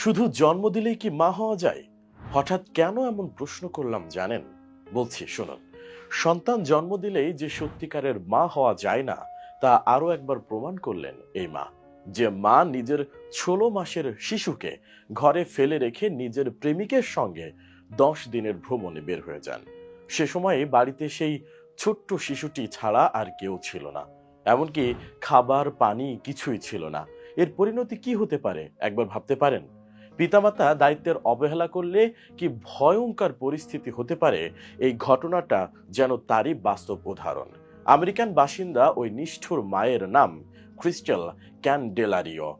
শুধু জন্ম দিলেই কি মা হওয়া যায়? হঠাৎ কেন এমন প্রশ্ন করলাম জানেন? বলছি, শুনুন। সন্তান জন্ম দিলেই যে সত্যিকারের মা হওয়া যায় না, তা আরও একবার প্রমাণ করলেন এই মা। যে মা নিজের ষোলো মাসের শিশুকে ঘরে ফেলে রেখে নিজের প্রেমিকের সঙ্গে দশ দিনের ভ্রমণে বের হয়ে যান। সে সময়ে বাড়িতে সেই ছোট্ট শিশুটি ছাড়া আর কেউ ছিল না। এমনকি খাবার, পানি কিছুই ছিল না। এর পরিণতি কি হতে পারে, একবার ভাবতে পারেন? পিতামাতা দায়িত্বের অবহেলা করলে কি ভয়ঙ্কর পরিস্থিতি হতে পারে? এই ঘটনাটা যেন তারই বাস্তব উদাহরণ। আমেরিকান বাসিন্দা ওই নিষ্ঠুর মায়ের নাম ক্রিস্টাল ক্যানডেলারিও।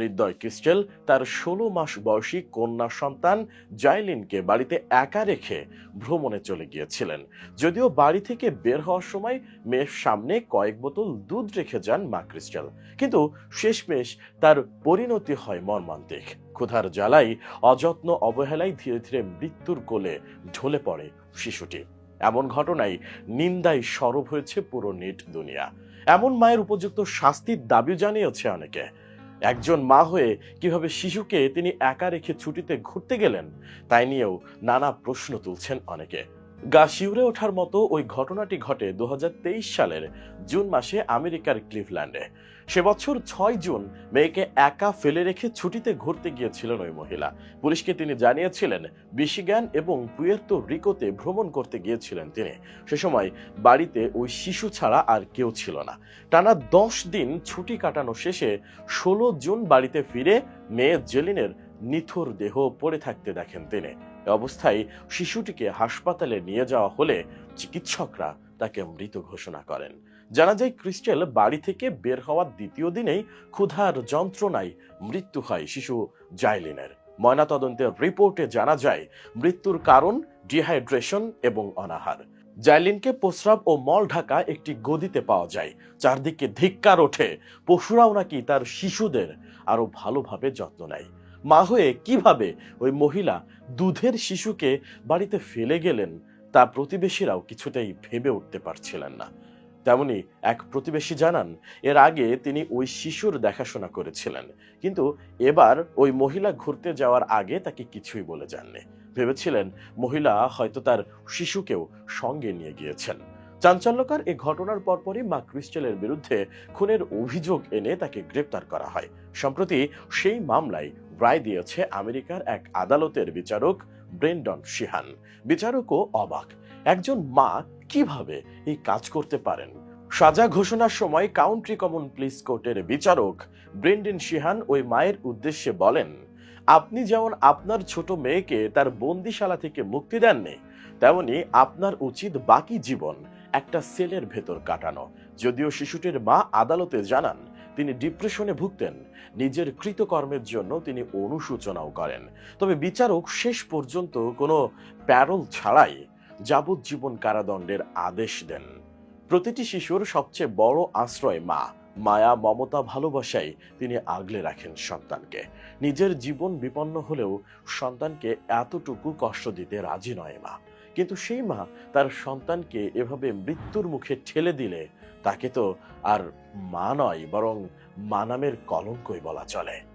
নির্দয় ক্রিস্টেল তার ষোলো মাস বয়সী কন্যা সন্তান জাইলিনকে বাড়িতে একা রেখে ভ্রমণে চলে গিয়েছিলেন। যদিও বাড়ি থেকে বের হওয়ার সময় মেয়ের সামনে কয়েক বোতল দুধ রেখে যান মা ক্রিস্টেল কিন্তু শেষমেশ তার পরিণতি হয় মর্মান্তিক। ক্ষুধার জ্বালাই, অযত্ন অবহেলায় ধীরে ধীরে মৃত্যুর কোলে ঢলে পড়ে শিশুটি। এমন ঘটনায় নিন্দায় সরব হয়েছে পুরো নেট দুনিয়া। এমন মায়ের উপযুক্ত শাস্তির দাবি জানিয়েছে অনেকে। একজন মা হয়ে কীভাবে শিশুকে তিনি একা রেখে ছুটিতে ঘুরতে গেলেন, তাই নিয়েও নানা প্রশ্ন তুলছেন অনেকে। গা শিউরে ওঠার মতো ওই ঘটনাটি ঘটে দুহাজার তেইশ সালের জুন মাসে আমেরিকার ক্লিভল্যান্ডে। সে বছর ছয় জুন মেয়েকে একা ফেলে রেখে ছুটিতে ঘুরতে গিয়েছিলেন ওই মহিলা। পুলিশকে তিনি জানিয়েছিলেন বিশিগান এবং পুয়ের্তো রিকোতে ভ্রমণ করতে গিয়েছিলেন তিনি। সে সময় বাড়িতে ওই শিশু ছাড়া আর কেউ ছিল না। টানা দশ দিন ছুটি কাটানো শেষে ষোলো জুন বাড়িতে ফিরে মেয়ে জেলিনের নিথুর দেহ পড়ে থাকতে দেখেন তিনি। অবস্থায় শিশুটিকে হাসপাতালে নিয়ে যাওয়া হলে চিকিৎসকরা তাকে মৃত ঘোষণা করেন। জানা যায়, ক্রিস্টেল বাড়ি থেকে বের হওয়ার দ্বিতীয় দিনেই ক্ষুধার যন্ত্রণায় মৃত্যু হয় শিশু জাইলিনের। ময়নাতদন্তের রিপোর্টে জানা যায়, মৃত্যুর কারণ ডিহাইড্রেশন এবং অনাহার। জাইলিনকে প্রস্রাব ও মল ঢাকা একটি গদিতে পাওয়া যায়, চারদিকে ধিক্কার ওঠে। পশুরাও নাকি তার শিশুদের আরও ভালোভাবে যত্ন নেয়। মা হয়ে কীভাবে ওই মহিলা দুধের শিশুকে বাড়িতে ফেলে গেলেন, তা প্রতিবেশীরাও কিছুটাই ভেবে উঠতে পারছিলেন না। তেমনি এক প্রতিবেশী জানান, এর আগে তিনি ওই শিশুর দেখাশোনা করেছিলেন, কিন্তু এবার ওই মহিলা ঘুরতে যাওয়ার আগে তাকে কিছুই বলে যাননি। ভেবেছিলেন মহিলা হয়তো তার শিশুকেও সঙ্গে নিয়ে গিয়েছেন। চাঞ্চল্যকর এ ঘটনার পরপরই মা ক্রিস্টেলের বিরুদ্ধে খুনের অভিযোগ এনে তাকে গ্রেপ্তার করা হয়। সম্প্রতি সেই মামলায় রায় দিয়েছে আমেরিকার এক আদালতের বিচারক ব্রেন্ডন শিহান। বিচারকও অবাক। একজন মা কীভাবে এই কাজ করতে পারেন? সাজা ঘোষণার সময় কাউন্ট্রি কমন পুলিশ কোর্টের বিচারক ব্রেন্ডন শিহান ওই মায়ের উদ্দেশ্যে বলেন, আপনি যেমন আপনার ছোট মেয়েকে তার বন্দিশালা থেকে মুক্তি দেননি, তেমনি আপনার উচিত বাকি জীবন একটা সেলের ভেতর কাটানো। যদিও শিশুটির মা আদালতে জানান তিনি ডিপ্রেশনে ভুগতেন। নিজের কৃতকর্মের জন্য তিনি অনুশোচনাও করেন। তবে বিচারক শেষ পর্যন্ত কোনো প্যারল ছাড়াই যাবজ্জীবন কারাদণ্ডের আদেশ দেন। প্রতিটি শিশুর সবচেয়ে বড় আশ্রয় মা। মায়া, মমতা, ভালোবাসাই তিনি আগলে রাখেন সন্তানকে। নিজের জীবন বিপন্ন হলেও সন্তানকে এতটুকু কষ্ট দিতে রাজি নয় মা। কিন্তু সেই মা তার সন্তানকে এভাবে মৃত্যুর মুখে ঠেলে দিলে তাকে তো আর মা নয় বরং মানামের কলঙ্কই বলা চলে।